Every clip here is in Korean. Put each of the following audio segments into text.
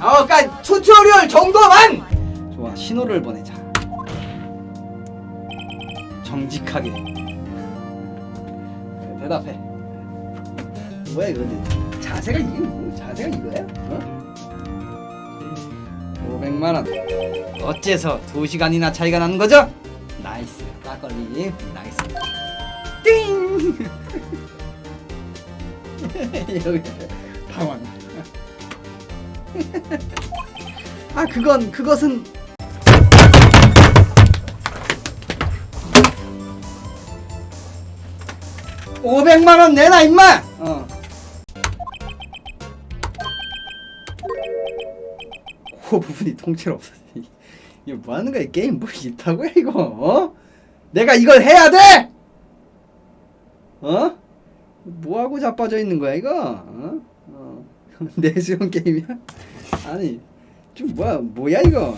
어, 그러니까 튜토리얼 정도만. 좋아, 신호를 보내자. 정직하게. 대답해. 뭐야 이거 자세가 이게 뭐 자세가 이거야? 어? 500만 원. 어째서 2 시간이나 차이가 나는 거죠? 나이스. 딱 걸림. 나이스. 띵! 여기 방황. 아 그건 그것은 (500만 원) 내놔 임마 어. 코 부분이 통째로 없어 이거 뭐 하는 거야 게임 뭐 있다고요 이거 어? 내가 이걸 해야 돼 어? 뭐 하고 자빠져 있는 거야 이거 어? 어. 내수용 게임이야 아니 좀 뭐야 뭐야 이거 어?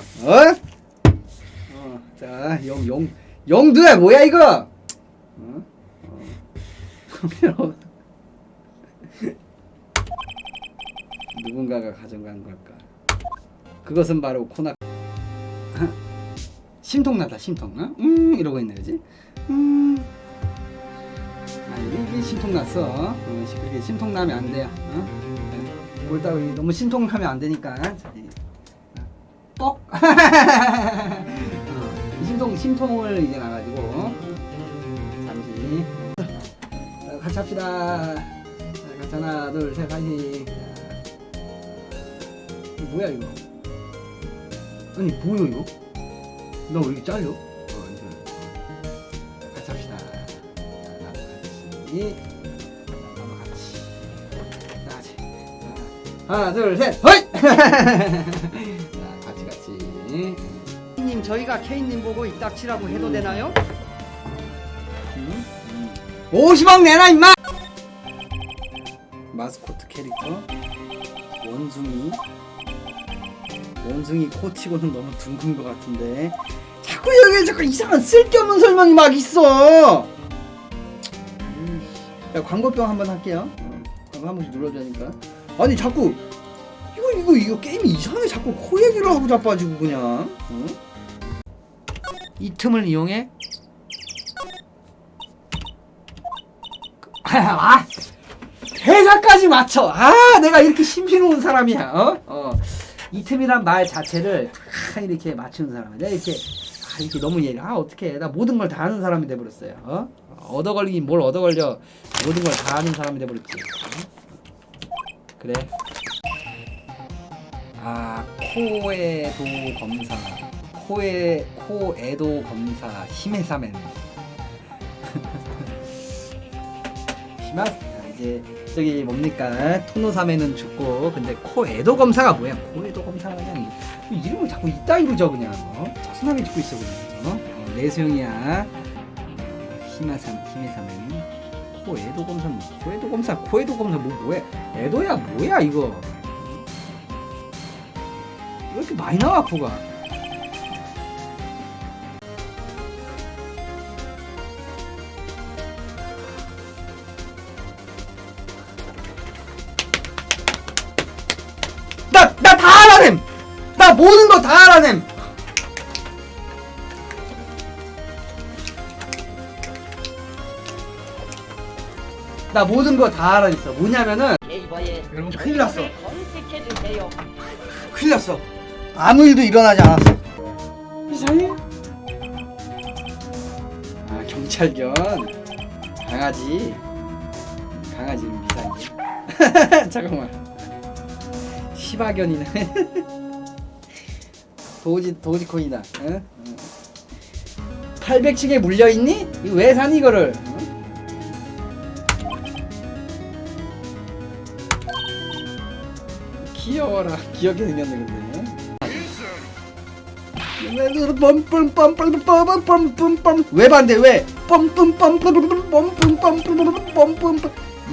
어, 자, 영, 영, 영두야 뭐야 이거? 어? 어. 누군가가 가져간 걸까? 그것은 바로 코나. 아, 심통나다 심통. 어? 음 이러고 있네 그지? 음. 아 이게, 심통났어. 어, 그렇게 심통나면 안 돼요. 어? 옳다고 너무 심통나면 안 되니까. 자, 이- 뻑. 심통 심통을 이제 나가지고 잠시 자, 같이 합시다. 자, 같이 하나 둘셋. 이거 뭐야 이거? 아니 뭐야 이거? 나 왜 이렇게 잘려? 어 같이 합시다. 자, 나도 같이. 하나 둘 셋. 헐! 자, 같이 같이. 님 저희가 케인님 보고 이딱치라고 해도 되나요? 50억 내놔 임마! 마스코트 캐릭터 원숭이 원숭이 코 치고는 너무 둥근 것 같은데 자꾸 여기 자꾸 이상한 쓸데없는 설명이 막 있어 음, 자 광고병 한번 할게요 어, 광고 한 번씩 눌러주니까 아니 자꾸 이거 이거 이거 게임이 이상하게 자꾸 코 얘기를 하고 자빠지고 그냥 어? 이 틈을 이용해 아, 대사까지 맞춰. 아, 내가 이렇게 심심한 사람이야. 어? 어. 이 틈이란 말 자체를 다 이렇게 맞추는 사람이야. 내가 이렇게 아, 이렇게 너무 얘기. 아, 어떻게? 나 모든 걸 다 아는 사람이 돼 버렸어요. 어? 얻어 걸리긴 뭘 얻어 걸려. 모든 걸 다 아는 사람이 돼 버렸지. 어? 그래. 아, 코에도 검사. 코에 코에도 검사 힘의 사멘. 시마 이제 저기 뭡니까 토노사메는 죽고 근데 코에도 검사가 뭐야 코에도 검사가 그냥 이- 이름을 자꾸 이따위로 적 그냥 어? 자순하게 짓고 있어 그냥 어? 어, 내수형이야 히마삼 히메사메 코 에도 검사 코 에도 검사 코 에도 검사 뭐 뭐야 에도야 뭐야 이거 왜 이렇게 많이 나와 코가 나 나 다 알아냄. 나 모든 거 다 알아냄. 나 모든 거 다 알아냈어. 뭐냐면은 네이버에 여러분 큰일 났어. 검색해주세요. 큰일 났어. 아무 일도 일어나지 않았어. 이상해. 아 경찰견 강아지 강아지 이름 이상해. 잠깐만. 시바견이네. 도지 도지코이다. 응? 응. 800층에 물려 있니? 이거 왜 사니 이거를? 귀여워라 기억의 능력이거든요 왜 반대 왜?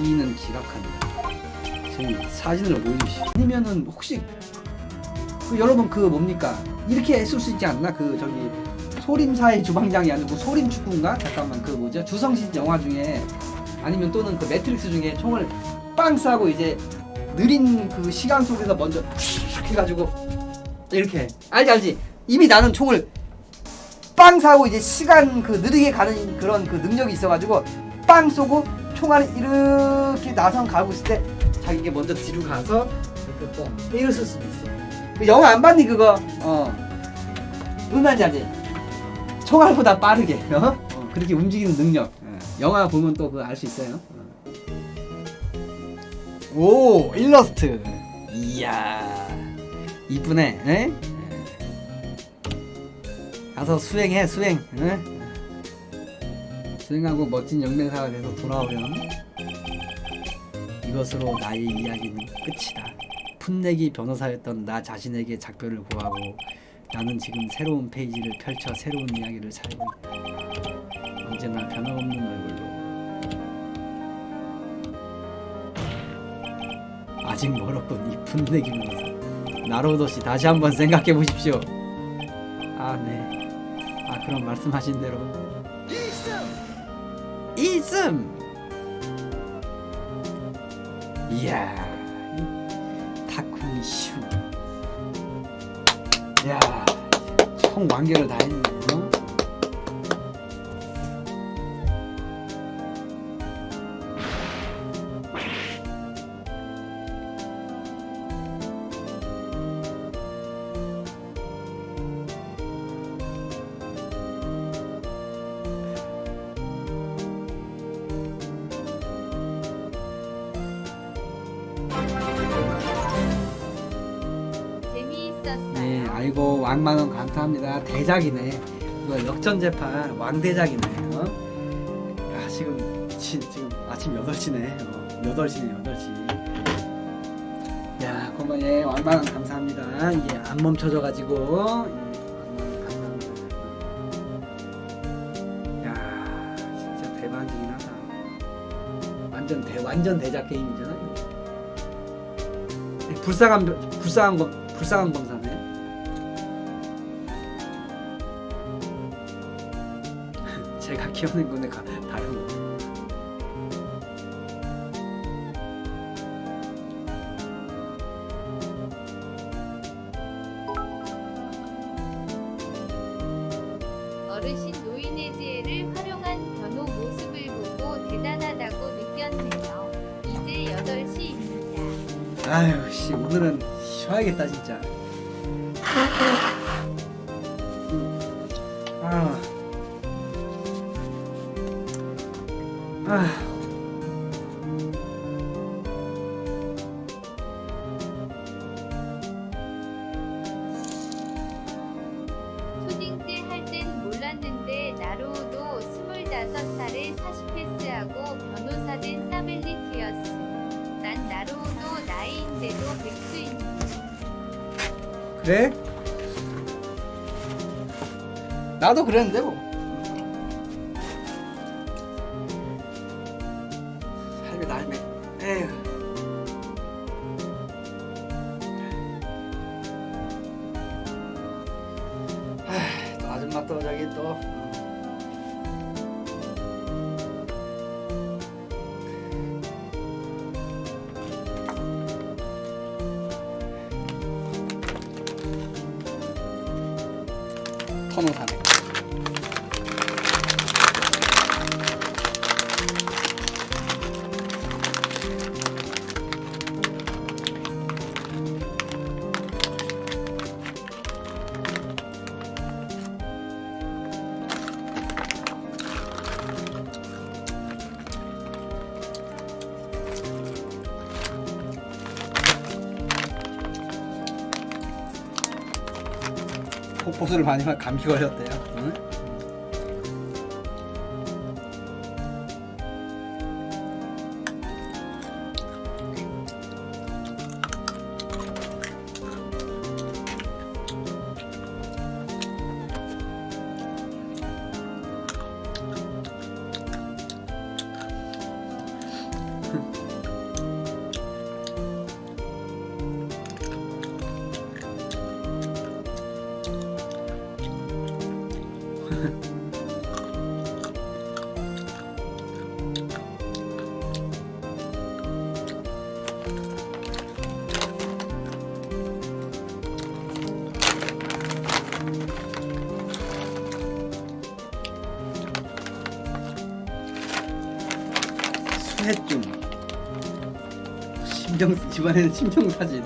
이는 지각한다. 저희 사진을 보여주시오. 아니면은 혹시 그 여러분 그 뭡니까 이렇게 했을 수 있지 않나 그 저기 소림사의 주방장이 아니고 소림축구인가 잠깐만 그 뭐죠 주성신 영화 중에 아니면 또는 그 매트릭스 중에 총을 빵 쏴고 이제 느린 그 시간 속에서 먼저 슉 해가지고 이렇게. 알지 알지? 이미 나는 총을 빵 사고 이제 시간 그 느리게 가는 그런 그 능력이 있어가지고 빵 쏘고 총알이 이렇게 나선 가고 있을 때 자기가 먼저 뒤로 가서 이렇게 또 이랬을 수도 있어. 그 영화 안 봤니 그거? 어. 말인지 알지? 총알보다 빠르게 어? 어, 그렇게 움직이는 능력. 어, 영화 보면 또 그거 알 수 있어요. 어. 오 일러스트 이야 이쁘네 에? 가서 수행해 수행 에? 수행하고 멋진 영맹사가 돼서 돌아오렴 이것으로 나의 이야기는 끝이다 풋내기 변호사였던 나 자신에게 작별을 구하고 나는 지금 새로운 페이지를 펼쳐 새로운 이야기를 살고 있다 언제나 변함없는 얼 아직 멀었군. 이 풋내기 변호사 나로도시 다시 한번 생각해 보십시오. 아네. 아 그럼 말씀하신 대로. 이슴 이야 이 타쿠미 슈. 야, 총 완결을 다 했네. 어? 아이고 왕만원 감사합니다. 대작이네. 이거 역전 재판 왕대작이네. 어? 아 지금 지, 지금 아침 8시네. 어, 8시네 8시. 야, 고마 예, 왕만원 감사합니다. 이게 안 멈춰져 가지고 예. 야, 진짜 대박이긴 하다. 완전 대 완전 대작 게임이잖아. 불쌍한 변- 불쌍한 거 불쌍한 검사 네. 키워낸 건데 가, 다른 거. 어르신 노인의 지혜를 활용한 변호 모습을 보고 대단하다고 느꼈네요. 이제 8시입니다. 아유 씨 오늘은 쉬어야겠다 진짜. 아. 초딩 때 할 땐 몰랐는데 나로우도 25살에 40패스하고 변호사 된 사벨리티어스. 난 나로우도 나이인데도 백수인 그래? 나도 그랬는데 뭐. 폭포수를 많이 마 감기 걸렸대요. 응? 사회증 심정 이번에는 심정 사진.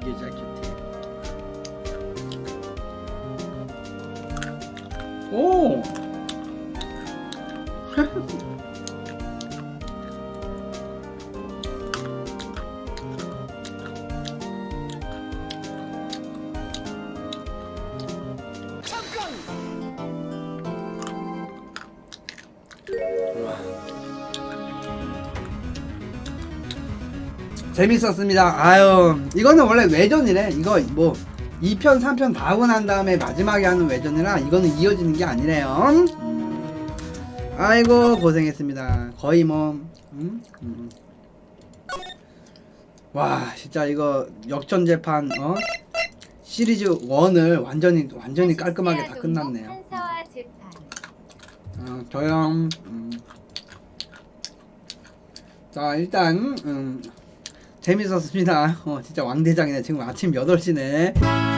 이게 자켓이 오! 음. 재밌었습니다. 아유, 이거는 원래 외전이래. 이거 뭐 2편, 3편 다 하고 난 다음에 마지막에 하는 외전이라 이거는 이어지는 게 아니래요. 음. 아이고 고생했습니다. 거의 뭐 음? 음. 와 진짜 이거 역전 재판 어 시리즈 1을 완전히 완전히 깔끔하게 다 끝났네요. 어, 저요. 음. 자 일단 음, 재밌었습니다. 어, 진짜 왕대장이네. 지금 아침 8시네.